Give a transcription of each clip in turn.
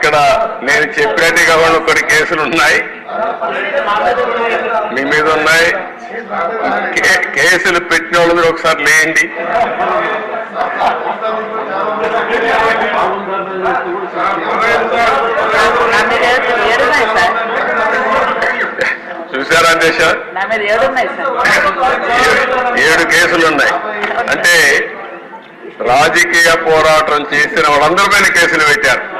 ఇక్కడ నేను చెప్పినట్టుగా కూడా కొన్ని కేసులు ఉన్నాయి. మీ మీద ఉన్నాయి. కే- కేసులు పెట్టిన వాళ్ళు ఒకసారి లేండి. సార్? చూసారా ఏడు కేసులు ఉన్నాయి. అంటే రాజకీయ పోరాటం చేసిన వాళ్ళందరి పైన కేసులు పెట్టారు.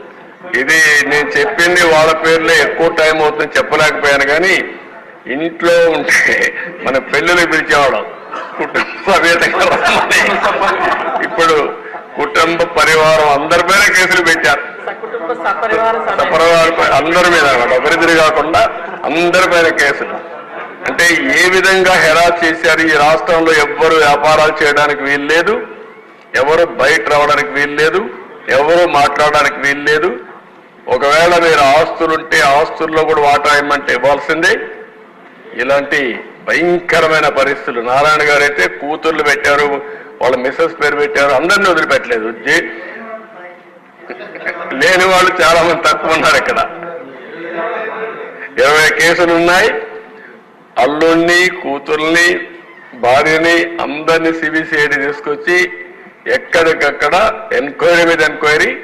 ఇది నేను చెప్పింది వాళ్ళ పేర్లే ఎక్కువ టైం అవుతుంది చెప్పలేకపోయాను కానీ ఇంట్లో ఉంటే మన పెళ్ళిళ్ళు పిలిచేవాళ్ళం. కుటుంబ సమేతంగా ఇప్పుడు కుటుంబ పరివారం అందరి పైన కేసులు పెట్టారు. సపరివారం అందరి మీద ఒకరిద్దరు కాకుండా అందరి పైన కేసులు. అంటే ఏ విధంగా హెరా చేశారు? ఈ రాష్ట్రంలో ఎవ్వరు వ్యాపారాలు చేయడానికి వీలు లేదు ఎవరు బయట రావడానికి వీలు లేదు ఎవరు మాట్లాడడానికి వీలు లేదు ఒకవేళ మీరు ఆస్తులుంటే ఆస్తుల్లో కూడా వాటా ఇమ్మంటే ఇవ్వాల్సిందే. ఇలాంటి భయంకరమైన పరిస్థితులు. నారాయణ గారు అయితే కూతుర్లు పెట్టారు వాళ్ళ మిస్సెస్ పేరు పెట్టారు అందరినీ వదిలిపెట్టలేదు. జే- లేని వాళ్ళు చాలా మంది తక్కువ ఉన్నారు ఇక్కడ. ఇరవై కేసులు ఉన్నాయి. అల్లుణ్ణి కూతుర్ని భార్యని అందరినీ సిబిసిఐడి తీసుకొచ్చి ఎక్కడికక్కడ ఎంక్వైరీ మీద ఎంక్వైరీ